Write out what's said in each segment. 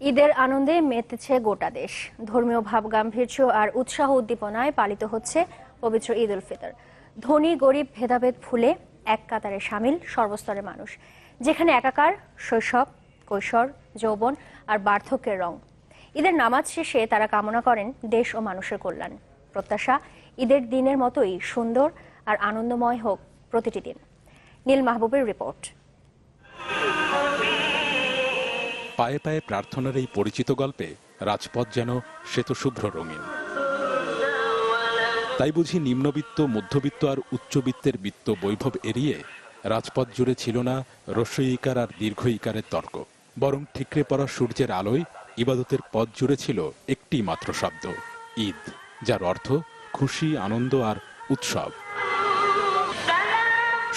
ঈদের আনন্দে মেতেছে গোটা দেশ। ধর্মীয় ভাব গাম্ভীর্য আর উৎসাহ উদ্দীপনায় পালিত হচ্ছে পবিত্র ঈদ উল ফিতর। ধনী, গরিব, ভেদাভেদ ভুলে এক কাতারে সামিল সর্বস্তরের মানুষ, যেখানে একাকার, শৈশব, কৈশোর, যৌবন আর বার্ধক্যের রং। ঈদের নামাজ শেষে তারা কামনা করেন দেশ ও মানুষের কল্যাণ। প্রত্যাশা, ঈদের দিনের মতোই সুন্দর আর আনন্দময় হোক প্রতিটি দিন। নীল মাহবুবের রিপোর্ট। পায়ে পায়ে প্রার্থনার এই পরিচিত গল্পে রাজপথ যেন শ্বেতশুভ্র রঙিন। তাই বুঝি নিম্নবিত্ত, মধ্যবিত্ত আর উচ্চবিত্তের বিত্ত বৈভব এড়িয়ে রাজপথ জুড়ে ছিল না রস্যই ইকার আর দীর্ঘ ইকারের তর্ক। বরং ঠিকরে পড়া সূর্যের আলোয় ইবাদতের পথ জুড়ে ছিল একটি মাত্র শব্দ, ঈদ, যার অর্থ খুশি, আনন্দ আর উৎসব।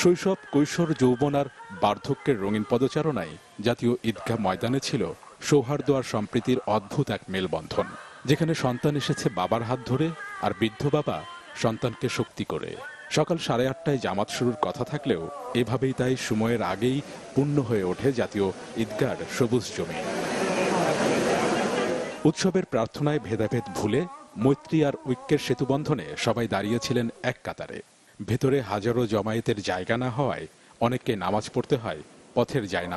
শৈশব, কৈশোর, যৌবন আর বার্ধক্যের রঙিন পদচারণায় জাতীয় ঈদগাহ ময়দানে ছিল সৌহার্দ্য আর সম্প্রীতির অদ্ভুত এক মেলবন্ধন, যেখানে সন্তান এসেছে বাবার হাত ধরে আর বৃদ্ধ বাবা সন্তানকে শক্তি করে। সকাল সাড়ে আটটায় জামাত শুরুর কথা থাকলেও এভাবেই তাই সময়ের আগেই পূর্ণ হয়ে ওঠে জাতীয় ঈদগার সবুজ জমি। উৎসবের প্রার্থনায় ভেদাভেদ ভুলে মৈত্রী আর ঐক্যের সেতুবন্ধনে সবাই দাঁড়িয়েছিলেন এক কাতারে। ভেতরে হাজারো জমায়েতের জায়গা না হওয়ায় অনেককে নামাজ পড়তে হয় পথের যায়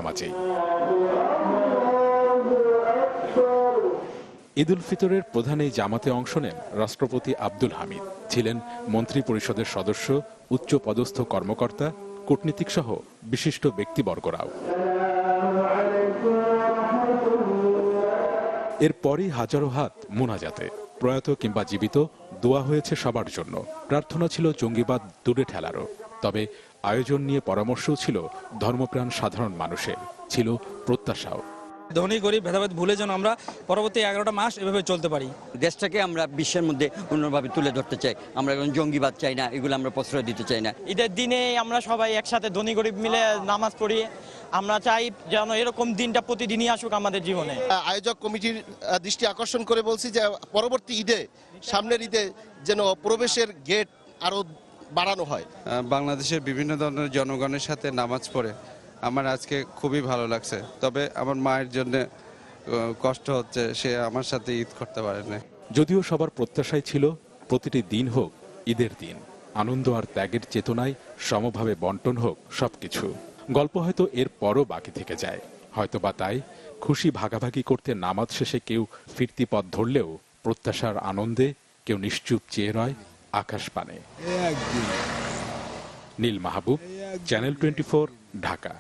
ঈদুল ফিতরের প্রধান এই জামাতে অংশ নেন রাষ্ট্রপতি আব্দুল হামিদ। ছিলেন মন্ত্রী পরিষদের সদস্য উচ্চ পদস্থ কর্মকর্তা কূটনীতিক সহ বিশিষ্ট ব্যক্তিবর্গরাও। এরপরই হাজারো হাত মোনাজাতে প্রয়াত কিংবা জীবিত দোয়া হয়েছে সবার জন্য। প্রার্থনা ছিল জঙ্গিবাদ দূরে ঠেলারও। তবে আয়োজন নিয়ে পরামর্শও ছিল ধর্মপ্রাণ সাধারণ মানুষের। ছিল প্রত্যাশাও। ধনী গরিব ভেদাভেদ ভুলে যেন আমরা পরবর্তী এগারোটা মাস এভাবে চলতে পারি। দেশটাকে আমরা বিশ্বের মধ্যে অন্যভাবে তুলে ধরতে চাই। আমরা এখন জঙ্গিবাদ চাই না এগুলো আমরা প্রশ্রয় দিতে চাই না। ঈদের দিনে আমরা সবাই একসাথে ধনী গরিব মিলে নামাজ পড়ি। আমরা চাই যেন এরকম দিনটা প্রতিদিনই আসুক আমাদের জীবনে। আয়োজক কমিটির দৃষ্টি আকর্ষণ করে বলছি যে পরবর্তী ঈদে সামনের ঈদে যেন প্রবেশের গেট আরও বাড়ানো হয়। বাংলাদেশের বিভিন্ন ধরনের জনগণের সাথে নামাজ পড়ে। আমার আজকে খুবই ভালো লাগছে। তবে আমার মায়ের জন্য কষ্ট হচ্ছে সে আমার সাথে ঈদ করতে পারে না যদিও সবার প্রত্যাশাই ছিল প্রতিটি দিন হোক ঈদের দিন আনন্দ আর ত্যাগের চেতনায় সমভাবে বন্টন হোক সবকিছু। গল্প হয়তো এর পরও বাকি থেকে যায়। হয়তো বা তাই খুশি ভাগাভাগি করতে নামাজ শেষে কেউ ফিরতি পথ ধরলেও প্রত্যাশার আনন্দে কেউ নিশ্চুপ চেয়ে রয় আকাশ পানে। Neel Mahbub channel twenty Dhaka.